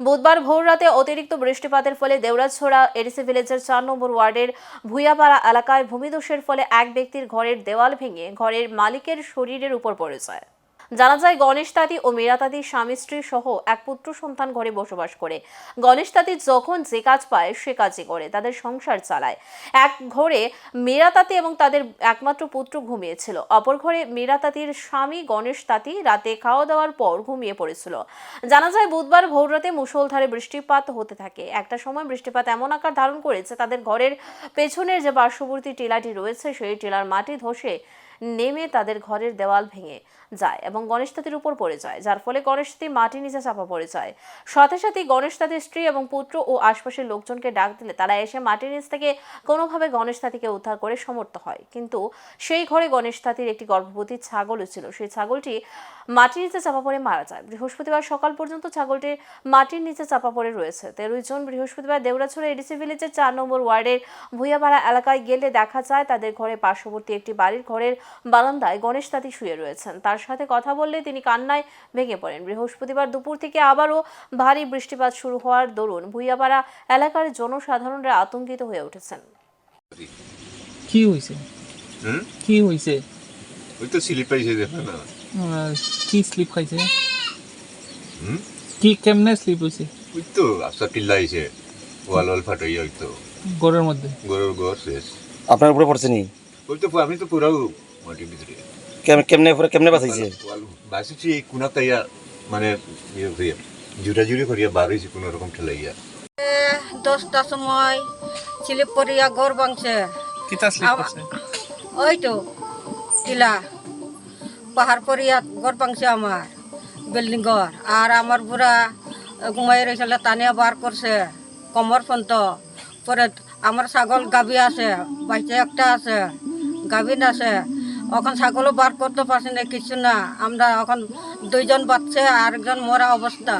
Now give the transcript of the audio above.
বুধবার ভোররাতে অতিরিক্ত বৃষ্টিপাতের ফলে দেওরাছড়া এডিসি ভিলেজের চার নম্বর ওয়ার্ডের ভুইয়াপাড়া এলাকায় ভূমিধসের ফলে এক ব্যক্তির ঘরের দেওয়াল ভেঙে ঘরের মালিকের শরীরের উপর পড়ে যায়। জানা যায়, গণেশ তাঁতি ও মীরা তাঁতির স্বামী, স্ত্রী সহ এক পুত্র সন্তান ঘরে বসবাস করে। গণেশ তাঁতি যখন যে কাজ পায়, সে কাজই করে, তাদের সংসার চালায়। এক ঘরে মীরা তাঁতি এবং তাদের একমাত্র পুত্র ঘুমিয়েছিল। অপর ঘরে মীরা তাঁতির স্বামী গণেশ তাঁতি রাতে খাওয়া দাওয়ার পর ঘুমিয়ে পড়েছিল। জানা যায়, বুধবার ভোররাতে মুষলধারে বৃষ্টিপাত হতে থাকে। একটা সময় বৃষ্টিপাত এমন আকার ধারণ করেছে, তাদের ঘরের পেছনের যে পার্শ্ববর্তী টিলাটি রয়েছে, সেই টিলার মাটি ধসে নেমে তাদের ঘরের দেওয়াল ভেঙে যায় এবং গণেশ তাঁতির উপর পড়ে যায়, যার ফলে গণেশ তাঁতি মাটি নিচে চাপা পড়ে যায়। সাথে সাথে গণেশ তাঁতির স্ত্রী এবং পুত্র ও আশপাশের লোকজনকে ডাক দিলে তারা এসে মাটির নিচ থেকে কোনোভাবে গণেশ তাঁতিকে উদ্ধার করে সমর্থ হয়। কিন্তু সেই ঘরে গণেশ তাঁতির একটি গর্ভবতী ছাগলও ছিল। সেই ছাগলটি মাটির নিচে চাপা পড়ে মারা যায়। বৃহস্পতিবার সকাল পর্যন্ত ছাগলটি মাটির নিচে চাপা পড়ে রয়েছে। তেরোই জন বৃহস্পতিবার দেউরাছড়া এডিসি ভিলেজের চার নম্বর ওয়ার্ডের ভুইয়াপাড়া এলাকায় গেলে দেখা যায়, তাদের ঘরে পার্শ্ববর্তী একটি বাড়ির ঘরের বারান্দায় গণেশ তাঁতি শুয়ে রয়েছেন। তার সাথে কথা বললে তিনি কান্নায় ভেঙে পড়েন। বৃহস্পতিবার দুপুর থেকে আবারও ভারী বৃষ্টিপাত শুরু হওয়ার দরুন ভুইয়াপাড়া এলাকার জনসাধারণরা আতঙ্কিত হয়ে উঠেছেন। কি হয়েছে হুম? কি হয়েছে ওই তো স্লিপ পাইছে দেখো না। কি স্লিপ খাইছে? কি কেমনে স্লিপ হয়েছে ওই তো টিল্লা ওয়াল ওয়াল ফাটাইয়া ওই তো। ঘরের মধ্যে? গরুর ঘর শেষ। আপনার উপরে পড়ছে নি? ওই তো আমি তো পুরাও মাটির ভিতরে কেমনে উপরে কেমনে বাঁচাইছে ওয়াল এই কোনা তাইয়া মানে ইয়ে জুড়া জুড়ি করিয়া বার হয়েছে কোনো রকম ঠেলাইয়া দশটার সময় স্লিপ করিয়া ঘর ভাঙছে। ওই তো টিলা পাহাড় করিয়া ঘর ভাঙছে আমার বিল্ডিং ঘর আর আমার বুড়া ঘুমাই রয়েছিল টানিয়া বার করছে কমর পর্যন্ত পরে আমার ছাগল গাভী আছে বাচ্চা একটা আছে গাভীন আছে। এখন ছাগলও বার করতে পারছি না, কিছু না। আমরা এখন দুইজন বাচ্চা আরেকজন মরা অবস্থা।